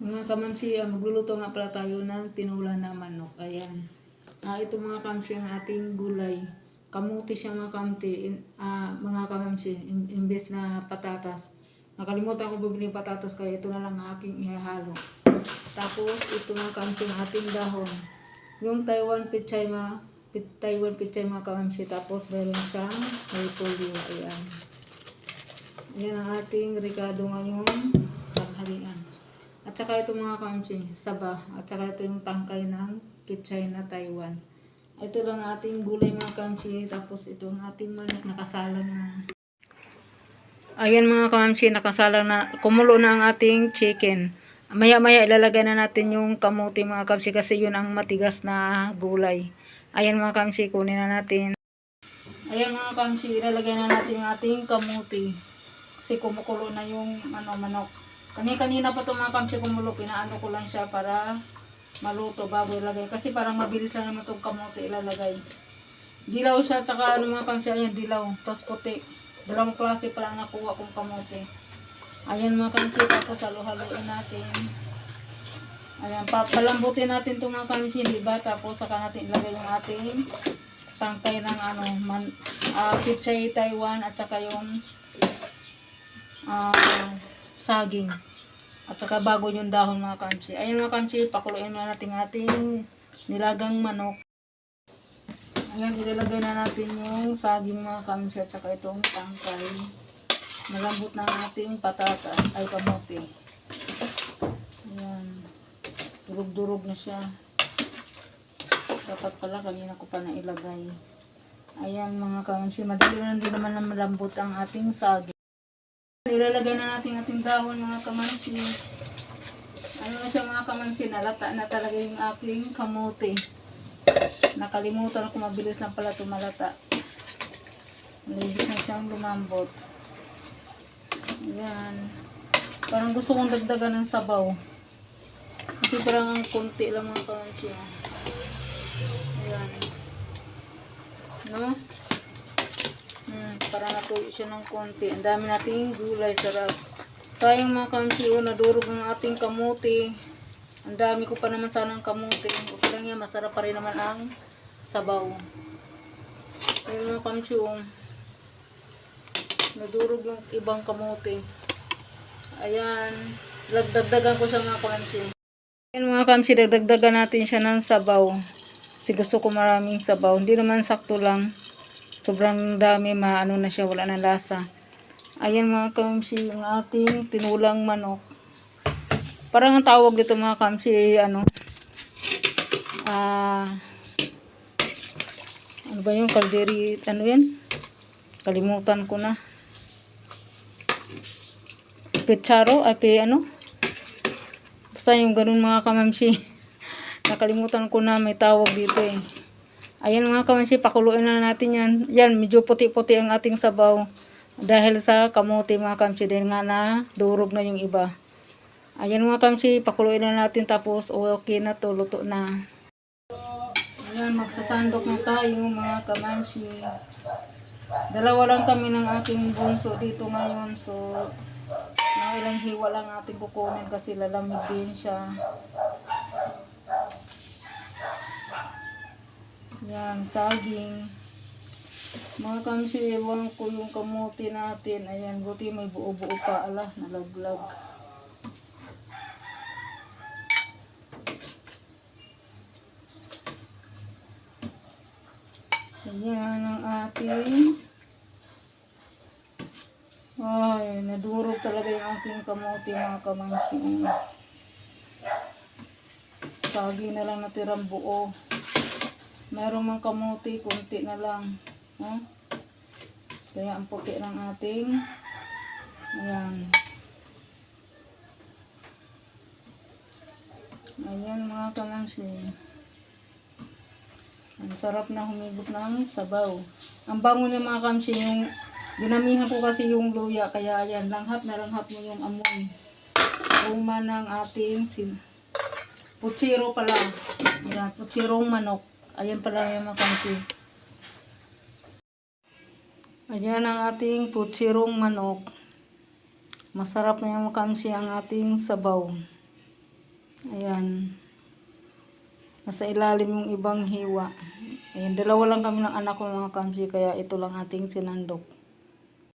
Mga kamamsi, ah, magluluto nga pala tayo ng tinula na manok. Ayan. Ah, ito mga kamamsi ang ating gulay. Kamuti siya mga kamti, in, ah, mga kamamsi, in, imbes na patatas. Nakalimutan ko bumili ng patatas kaya ito na lang ang aking ihahalo. Tapos ito mga kamamsi ang ating dahon. Yung Taiwan pichay ma, pit, Taiwan pichay mga kamamsi. Tapos meron siyang repolyo. Ayan. Ayan ang ating ricado ngayong tanghalian. At saka ito mga kamsi, saba. At saka ito yung tangkay ng kitchay Taiwan. Ito lang ang ating gulay mga kamsi. Tapos ito ang ating manok nakasalang na. Ayan mga kamsi, nakasalang na. Kumulo na ang ating chicken. Maya maya ilalagay na natin yung kamuti mga kamsi kasi yun ang matigas na gulay. Ayan mga kamsi, kunin na natin. Ayan mga kamsi, ilalagay na natin yung ating kamuti. Kasi kumukulo na yung ano, manok. Kani-kanina pa ito mga kamsi kumulo, pinaano ko lang siya para maluto bago ilagay. Kasi parang mabilis lang naman itong kamote ilalagay. Dilaw siya, tsaka ano mga kamsi, ayan dilaw, tapos puti. Dalawang klase pa lang nakuha kong kamote. Ayan mga kamsi, tapos halo-haloin natin. Ayan, pa palambutin natin itong mga kamsi, di ba? Tapos saka natin ilagay yung ating tangkay ng ano, man, uh, pichay Taiwan at saka yung ah saging. Saka bago yung dahon mga kamsi. Ayun mga kamsi, pakuluin na natin ating nilagang manok. Ayan, ilalagay na natin yung saging mga kamsi at saka itong tangkay. Malambot na ating patata, ay kamote. Ayan. Durog-durog na siya. Dapat pala kanina ko pa na ilagay. Ayan mga kamsi, madali lang din naman na malambot ang ating saging. Ilalagay na natin ating dahon mga kamansi. Ano na siya mga kamansi, nalata na talaga yung aking kamote. Nakalimutan ako mabilis lang pala tumalata. Mabilis na siyang lumambot. Ayan. Parang gusto kong dagdagan ng sabaw. Kasi parang ang kunti lang mga kamansi. oh. Ayan. No? Hmm, para natuyo siya ng konti. Ang dami nating gulay, sarap. Sayang mga kamsi, oh, nadurog ang ating kamuti. Ang dami ko pa naman sana ng kamuti. Okay lang yan, masarap pa rin naman ang sabaw. Ayun mga kamsi, oh. Nadurog yung ibang kamuti. Ayan. Lagdagdagan ko siya mga kamsi. Ayan mga kamsi, dagdagdagan natin siya ng sabaw. Kasi gusto ko maraming sabaw. Hindi naman sakto lang. Sobrang dami, maano na siya, wala na lasa. Ayan mga kamsi, yung ating tinulang manok. Parang ang tawag dito mga kamsi, ano, ah, ano ba yung kalderi, ano yan? Kalimutan ko na. Petsaro, ay pe, ano? Basta yung ganun mga kamamsi. Nakalimutan ko na may tawag dito eh. Ayan mga kamansi, pakuluin na natin yan. Yan, medyo puti-puti ang ating sabaw. Dahil sa kamote mga kamsi, dahil nga na durog na yung iba. Ayan mga kamsi, pakuluin na natin tapos okay na to, luto na. Ayan, magsasandok na tayo mga kamansi. Dalawa lang kami ng aking bunso dito ngayon. So, mga ilang hiwa lang ating kukunin kasi lalamig din siya. Yan, saging. Mga kamsi, ewan ko yung kamuti natin. Ayan, buti may buo-buo pa. Ala, nalaglag. Ayan ang ating ay, nadurog talaga yung ating kamuti mga kamangsi. Sagi na lang natirang buo. Meron mang kamuti, kunti na lang. No? Kaya ang puti ng ating ayan. Ayan mga kamangsi. Ang sarap na humigop ng sabaw. Ang bango niya mga kamsi, yung dinamihan ko kasi yung luya, kaya ayan, langhap na langhap mo yung amoy. Uma ng ating sin putsiro pala. Ayan, putsirong manok. Ayan pala yung mga kamsi. Ayan ang ating putsirong manok. Masarap na yung kamsi ang ating sabaw. Ayan. Nasa ilalim yung ibang hiwa. Ayan, dalawa lang kami ng anak ko mga kamsi, kaya ito lang ating sinandok.